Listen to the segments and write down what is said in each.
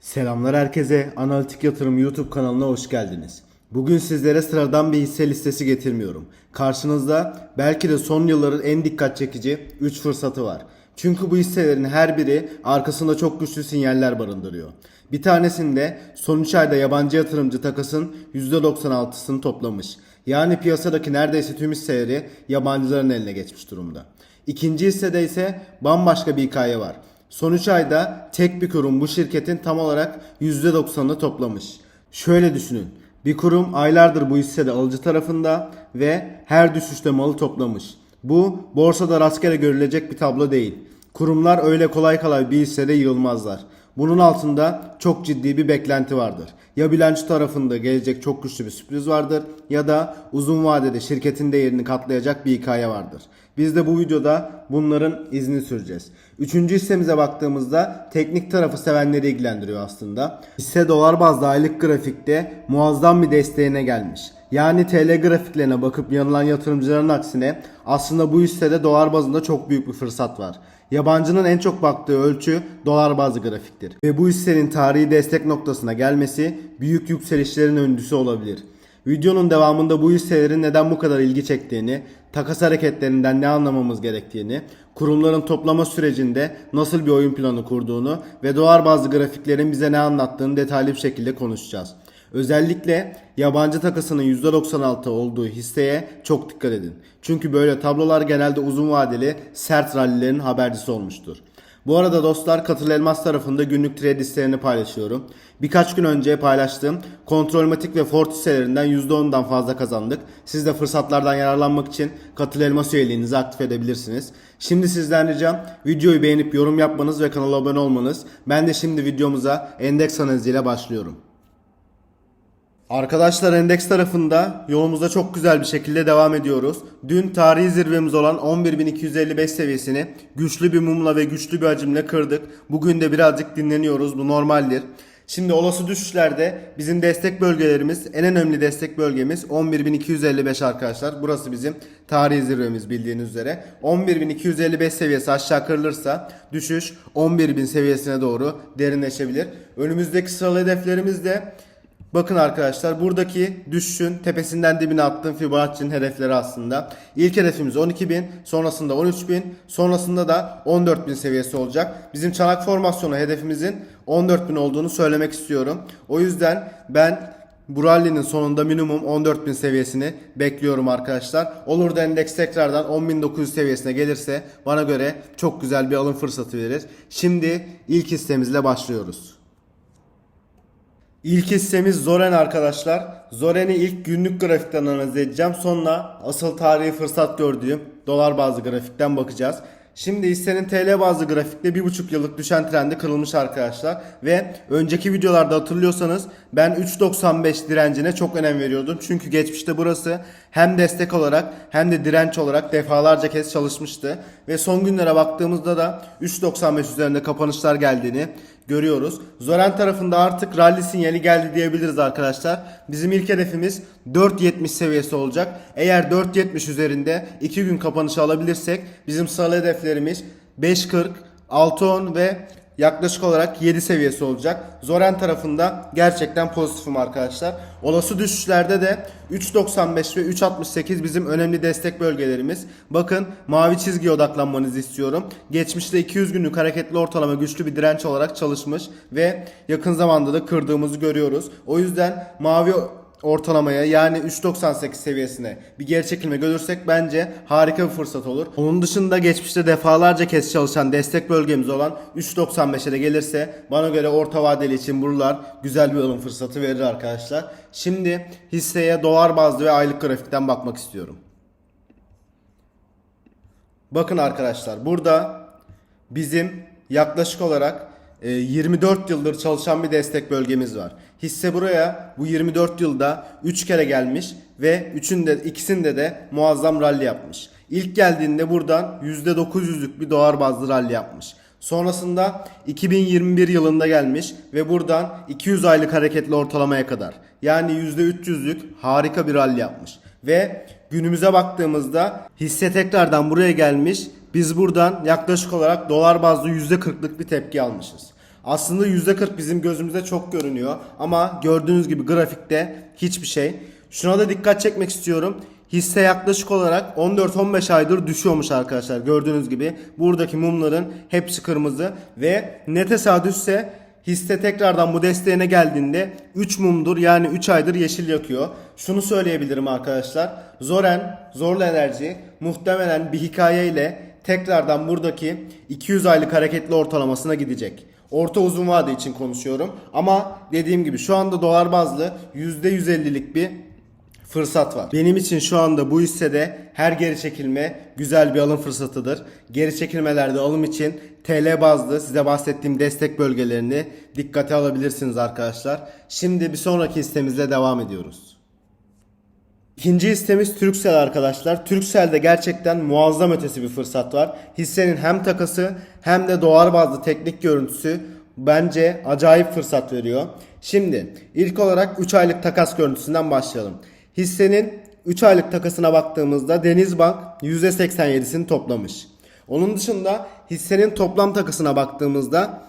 Selamlar herkese. Analitik Yatırım YouTube kanalına hoş geldiniz. Bugün sizlere sıradan bir hisse listesi getirmiyorum. Karşınızda belki de son yılların en dikkat çekici 3 fırsatı var. Çünkü bu hisselerin her biri arkasında çok güçlü sinyaller barındırıyor. Bir tanesinde son 3 ayda yabancı yatırımcı takasın %96'sını toplamış. Yani piyasadaki neredeyse tüm hisseleri yabancıların eline geçmiş durumda. İkinci hissede ise bambaşka bir hikaye var. Son 3 ayda tek bir kurum bu şirketin tam olarak %90'ını toplamış. Şöyle düşünün. Bir kurum aylardır bu hissede alıcı tarafında ve her düşüşte malı toplamış. Bu borsada rastgele görülecek bir tablo değil. Kurumlar öyle kolay kolay bir hissede yığılmazlar. Bunun altında çok ciddi bir beklenti vardır. Ya bilanço tarafında gelecek çok güçlü bir sürpriz vardır ya da uzun vadede şirketin değerini katlayacak bir hikaye vardır. Biz de bu videoda bunların izini süreceğiz. Üçüncü hissemize baktığımızda teknik tarafı sevenleri ilgilendiriyor aslında. Hisse dolar bazlı aylık grafikte muazzam bir desteğine gelmiş. Yani TL grafiklerine bakıp yanılan yatırımcıların aksine aslında bu hissede dolar bazında çok büyük bir fırsat var. Yabancının en çok baktığı ölçü dolar bazlı grafiktir. Ve bu hissenin tarihi destek noktasına gelmesi büyük yükselişlerin öncüsü olabilir. Videonun devamında bu hisselerin neden bu kadar ilgi çektiğini, takas hareketlerinden ne anlamamız gerektiğini, kurumların toplama sürecinde nasıl bir oyun planı kurduğunu ve dolar bazlı grafiklerin bize ne anlattığını detaylı bir şekilde konuşacağız. Özellikle yabancı takasının %96 olduğu hisseye çok dikkat edin. Çünkü böyle tablolar genelde uzun vadeli sert rallilerin habercisi olmuştur. Bu arada dostlar Katıl Elmas tarafında günlük trade listelerini paylaşıyorum. Birkaç gün önce paylaştığım Kontrolmatik ve Ford hisselerinden %10'dan fazla kazandık. Siz de fırsatlardan yararlanmak için Katıl Elmas üyeliğinizi aktif edebilirsiniz. Şimdi sizden ricam videoyu beğenip yorum yapmanız ve kanala abone olmanız. Ben de şimdi videomuza endeks analiziyle başlıyorum. Arkadaşlar endeks tarafında yolumuza çok güzel bir şekilde devam ediyoruz. Dün tarihi zirvemiz olan 11.255 seviyesini güçlü bir mumla ve güçlü bir hacimle kırdık. Bugün de birazcık dinleniyoruz. Bu normaldir. Şimdi olası düşüşlerde bizim destek bölgelerimiz en önemli destek bölgemiz 11.255 arkadaşlar. Burası bizim tarihi zirvemiz bildiğiniz üzere. 11.255 seviyesi aşağı kırılırsa düşüş 11.000 seviyesine doğru derinleşebilir. Önümüzdeki sıralı hedeflerimiz de Bakın arkadaşlar buradaki düşüşün tepesinden dibine attığım Fibonacci'nin hedefleri aslında. İlk hedefimiz 12.000 sonrasında 13.000 sonrasında da 14.000 seviyesi olacak. Bizim çanak formasyonu hedefimizin 14.000 olduğunu söylemek istiyorum. O yüzden ben bu rally'nin sonunda minimum 14.000 seviyesini bekliyorum arkadaşlar. Olur da endeks tekrardan 10.900 seviyesine gelirse bana göre çok güzel bir alım fırsatı verir. Şimdi ilk hissemizle başlıyoruz. İlk hissemiz Zoren arkadaşlar. Zoren'i ilk günlük grafikten analiz edeceğim. Sonra asıl tarihi fırsat gördüğüm dolar bazlı grafikten bakacağız. Şimdi hissenin TL bazlı grafikte 1,5 yıllık düşen trendi kırılmış arkadaşlar. Ve önceki videolarda hatırlıyorsanız ben 3.95 direncine çok önem veriyordum. Çünkü geçmişte burası hem destek olarak hem de direnç olarak defalarca kez çalışmıştı. Ve son günlere baktığımızda da 3.95 üzerinde kapanışlar geldiğini görüyoruz. Zoren tarafında artık rally sinyali geldi diyebiliriz arkadaşlar. Bizim ilk hedefimiz 4.70 seviyesi olacak. Eğer 4.70 üzerinde 2 gün kapanışı alabilirsek bizim sıralı hedeflerimiz 5.40, 6.10 ve yaklaşık olarak 7 seviyesi olacak. Zoren tarafında gerçekten pozitifim arkadaşlar. Olası düşüşlerde de 3.95 ve 3.68 bizim önemli destek bölgelerimiz. Bakın mavi çizgiye odaklanmanızı istiyorum. Geçmişte 200 günlük hareketli ortalama güçlü bir direnç olarak çalışmış ve yakın zamanda da kırdığımızı görüyoruz. O yüzden mavi ortalamaya yani 3.98 seviyesine bir geri çekilme görürsek bence harika bir fırsat olur. Onun dışında geçmişte defalarca kez çalışan destek bölgemiz olan 3.95'e de gelirse bana göre orta vadeli için buralar güzel bir alım fırsatı verir arkadaşlar. Şimdi hisseye dolar bazlı ve aylık grafikten bakmak istiyorum. Bakın arkadaşlar burada bizim yaklaşık olarak 24 yıldır çalışan bir destek bölgemiz var. Hisse buraya bu 24 yılda 3 kere gelmiş ve üçünde ikisinde de muazzam rally yapmış. İlk geldiğinde buradan %900'lük bir dolar bazlı rally yapmış. Sonrasında 2021 yılında gelmiş ve buradan 200 aylık hareketli ortalamaya kadar yani %300'lük harika bir rally yapmış. Ve günümüze baktığımızda hisse tekrardan buraya gelmiş. Biz buradan yaklaşık olarak dolar bazlı %40'lık bir tepki almışız. Aslında %40 bizim gözümüzde çok görünüyor ama gördüğünüz gibi grafikte hiçbir şey. Şuna da dikkat çekmek istiyorum. Hisse yaklaşık olarak 14-15 aydır düşüyormuş arkadaşlar. Gördüğünüz gibi buradaki mumların hepsi kırmızı ve ne tesadüfse hisse tekrardan bu desteğine geldiğinde 3 mumdur yani 3 aydır yeşil yakıyor. Şunu söyleyebilirim arkadaşlar. Zoren, Zorlu Enerji muhtemelen bir hikayeyle tekrardan buradaki 200 aylık hareketli ortalamasına gidecek. Orta uzun vade için konuşuyorum. Ama dediğim gibi şu anda dolar bazlı %150'lik bir fırsat var. Benim için şu anda bu hissede her geri çekilme güzel bir alım fırsatıdır. Geri çekilmelerde alım için TL bazlı size bahsettiğim destek bölgelerini dikkate alabilirsiniz arkadaşlar. Şimdi bir sonraki hissemizle devam ediyoruz. İkinci hissemiz Turkcell arkadaşlar. Turkcell'de gerçekten muazzam ötesi bir fırsat var. Hissenin hem takası hem de dolar bazlı teknik görüntüsü bence acayip fırsat veriyor. Şimdi ilk olarak 3 aylık takas görüntüsünden başlayalım. Hissenin 3 aylık takasına baktığımızda Denizbank %87'sini toplamış. Onun dışında hissenin toplam takasına baktığımızda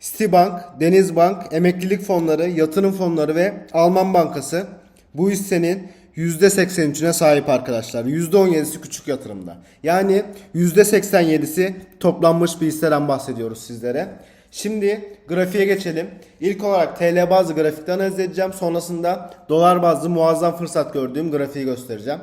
Citibank, Denizbank, emeklilik fonları, yatırım fonları ve Alman Bankası bu hissenin %83'üne sahip arkadaşlar. %17'si küçük yatırımda. Yani %87'si toplanmış bir hisseden bahsediyoruz sizlere. Şimdi grafiğe geçelim. İlk olarak TL bazlı grafikten analiz edeceğim. Sonrasında dolar bazlı muazzam fırsat gördüğüm grafiği göstereceğim.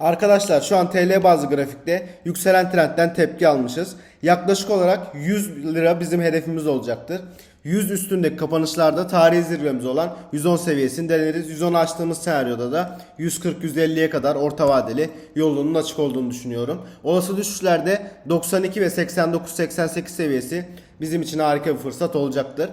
Arkadaşlar şu an TL bazlı grafikte yükselen trendten tepki almışız. Yaklaşık olarak 100 lira bizim hedefimiz olacaktır. 100 üstündeki kapanışlarda tarihi zirvemiz olan 110 seviyesini deneriz. 110 açtığımız senaryoda da 140-150'ye kadar orta vadeli yolunun açık olduğunu düşünüyorum. Olası düşüşlerde 92 ve 89-88 seviyesi bizim için harika bir fırsat olacaktır.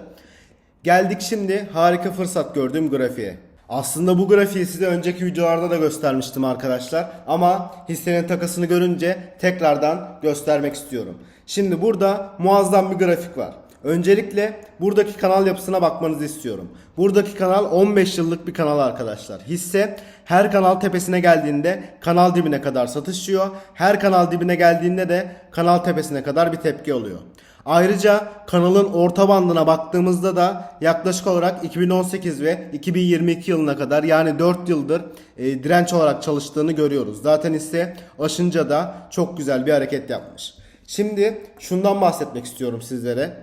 Geldik şimdi harika fırsat gördüğüm grafiğe. Aslında bu grafiği size önceki videolarda da göstermiştim arkadaşlar. Ama hissenin takasını görünce tekrardan göstermek istiyorum. Şimdi burada muazzam bir grafik var. Öncelikle buradaki kanal yapısına bakmanızı istiyorum. Buradaki kanal 15 yıllık bir kanal arkadaşlar. Hisse her kanal tepesine geldiğinde kanal dibine kadar satışıyor. Her kanal dibine geldiğinde de kanal tepesine kadar bir tepki oluyor. Ayrıca kanalın orta bandına baktığımızda da yaklaşık olarak 2018 ve 2022 yılına kadar yani 4 yıldır e, direnç olarak çalıştığını görüyoruz. Zaten ise aşınca da çok güzel bir hareket yapmış. Şimdi şundan bahsetmek istiyorum sizlere.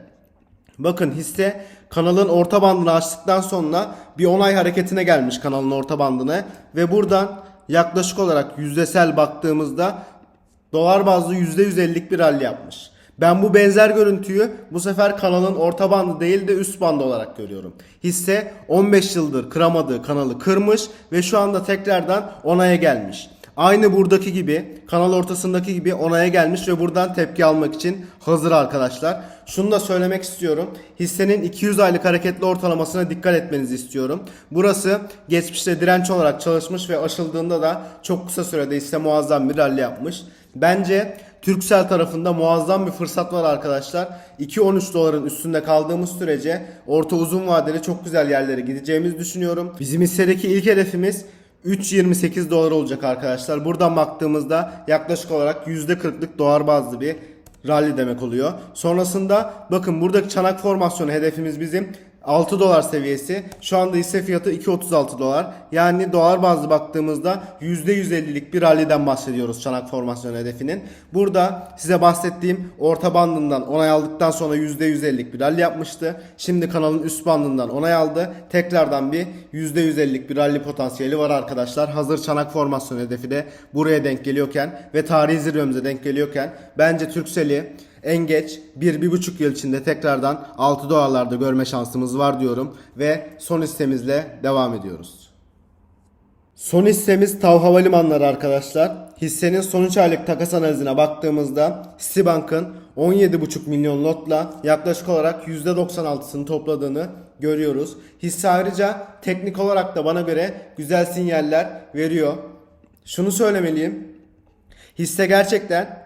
Bakın hisse kanalın orta bandını açtıktan sonra bir onay hareketine gelmiş kanalın orta bandına ve buradan yaklaşık olarak yüzdesel baktığımızda dolar bazlı %150'lik bir rally yapmış. Ben bu benzer görüntüyü bu sefer kanalın orta bandı değil de üst bandı olarak görüyorum. Hisse 15 yıldır kıramadığı kanalı kırmış ve şu anda tekrardan onaya gelmiş. Aynı buradaki gibi kanal ortasındaki gibi onaya gelmiş ve buradan tepki almak için hazır arkadaşlar. Şunu da söylemek istiyorum. Hissenin 200 aylık hareketli ortalamasına dikkat etmenizi istiyorum. Burası geçmişte direnç olarak çalışmış ve aşıldığında da çok kısa sürede hisse muazzam bir rally yapmış. Bence Turkcell tarafında muazzam bir fırsat var arkadaşlar. 2.13 doların üstünde kaldığımız sürece orta uzun vadeli çok güzel yerlere gideceğimizi düşünüyorum. Bizim hissedeki ilk hedefimiz 3.28 dolar olacak arkadaşlar. Buradan baktığımızda yaklaşık olarak %40'lık dolar bazlı bir rally demek oluyor. Sonrasında bakın buradaki çanak formasyonu hedefimiz bizim 6 dolar seviyesi. Şu anda hisse fiyatı 2.36 dolar. Yani dolar bazlı baktığımızda %150'lik bir rally'den bahsediyoruz çanak formasyon hedefinin. Burada size bahsettiğim orta bandından onay aldıktan sonra %150'lik bir rally yapmıştı. Şimdi kanalın üst bandından onay aldı. Tekrardan bir %150'lik bir rally potansiyeli var arkadaşlar. Hazır çanak formasyon hedefi de buraya denk geliyorken ve tarihi zirvemize denk geliyorken bence Turkcell'i en geç 1-1,5 yıl içinde tekrardan 6 dolarlarda görme şansımız var diyorum ve son hissemizle devam ediyoruz. Son hissemiz TAV Havalimanları arkadaşlar. Hissenin son 3 aylık takas analizine baktığımızda Citibank'ın 17,5 milyon lotla yaklaşık olarak %96'sını topladığını görüyoruz. Hisse ayrıca teknik olarak da bana göre güzel sinyaller veriyor. Şunu söylemeliyim. Hisse gerçekten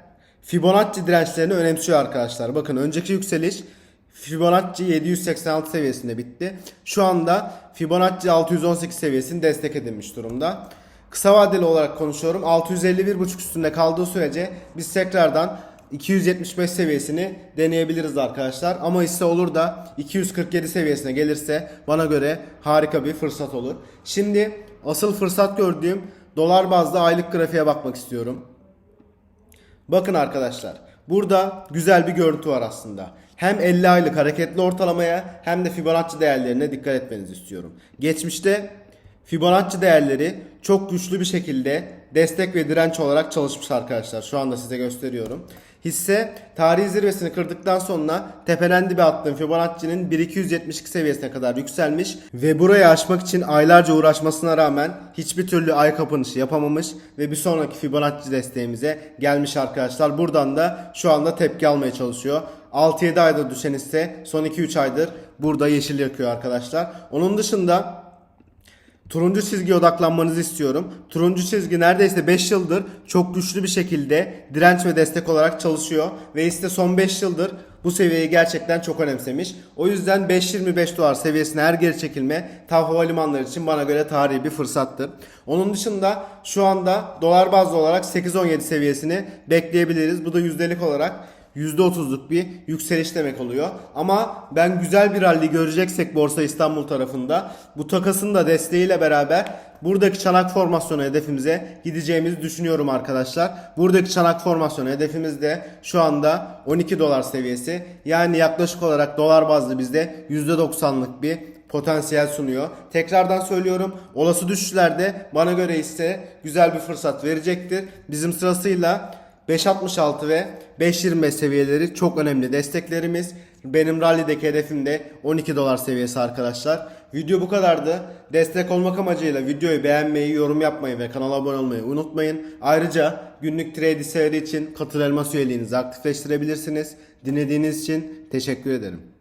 Fibonacci dirençlerini önemsiyor arkadaşlar. Bakın önceki yükseliş Fibonacci 786 seviyesinde bitti. Şu anda Fibonacci 618 seviyesini destek edilmiş durumda. Kısa vadeli olarak konuşuyorum. 651.5 üstünde kaldığı sürece biz tekrardan 275 seviyesini deneyebiliriz arkadaşlar. Ama hisse olur da 247 seviyesine gelirse bana göre harika bir fırsat olur. Şimdi asıl fırsat gördüğüm dolar bazlı aylık grafiğe bakmak istiyorum. Bakın arkadaşlar. Burada güzel bir görüntü var aslında. Hem 50 aylık hareketli ortalamaya hem de Fibonacci değerlerine dikkat etmenizi istiyorum. Geçmişte Fibonacci değerleri çok güçlü bir şekilde destek ve direnç olarak çalışmış arkadaşlar. Şu anda size gösteriyorum. Hisse tarihi zirvesini kırdıktan sonra tepeden dibe attığım Fibonacci'nin 1272 seviyesine kadar yükselmiş ve burayı aşmak için aylarca uğraşmasına rağmen hiçbir türlü ay kapanışı yapamamış ve bir sonraki Fibonacci desteğimize gelmiş arkadaşlar. Buradan da şu anda tepki almaya çalışıyor. 6-7 aydır düşen hisse son 2-3 aydır burada yeşil yakıyor arkadaşlar. Onun dışında Turuncu çizgiye odaklanmanızı istiyorum. Turuncu çizgi neredeyse 5 yıldır çok güçlü bir şekilde direnç ve destek olarak çalışıyor. Ve işte son 5 yıldır bu seviyeyi gerçekten çok önemsemiş. O yüzden 5.25 dolar seviyesine her geri çekilme TAV havalimanları için bana göre tarihi bir fırsattır. Onun dışında şu anda dolar bazlı olarak 8.17 seviyesini bekleyebiliriz. Bu da yüzdelik olarak %30'luk bir yükseliş demek oluyor. Ama ben güzel bir rally göreceksek Borsa İstanbul tarafında bu takasın da desteğiyle beraber buradaki çanak formasyonu hedefimize gideceğimizi düşünüyorum arkadaşlar. Buradaki çanak formasyonu hedefimiz de şu anda 12 dolar seviyesi. Yani yaklaşık olarak dolar bazlı bizde %90'lık bir potansiyel sunuyor. Tekrardan söylüyorum olası düşüşlerde bana göre ise güzel bir fırsat verecektir. Bizim sırasıyla 5.66 ve 5.25 seviyeleri çok önemli desteklerimiz. Benim rallideki hedefim de 12 dolar seviyesi arkadaşlar. Video bu kadardı. Destek olmak amacıyla videoyu beğenmeyi, yorum yapmayı ve kanala abone olmayı unutmayın. Ayrıca günlük trade hisseleri için katıl elmas üyeliğinizi aktifleştirebilirsiniz. Dinlediğiniz için teşekkür ederim.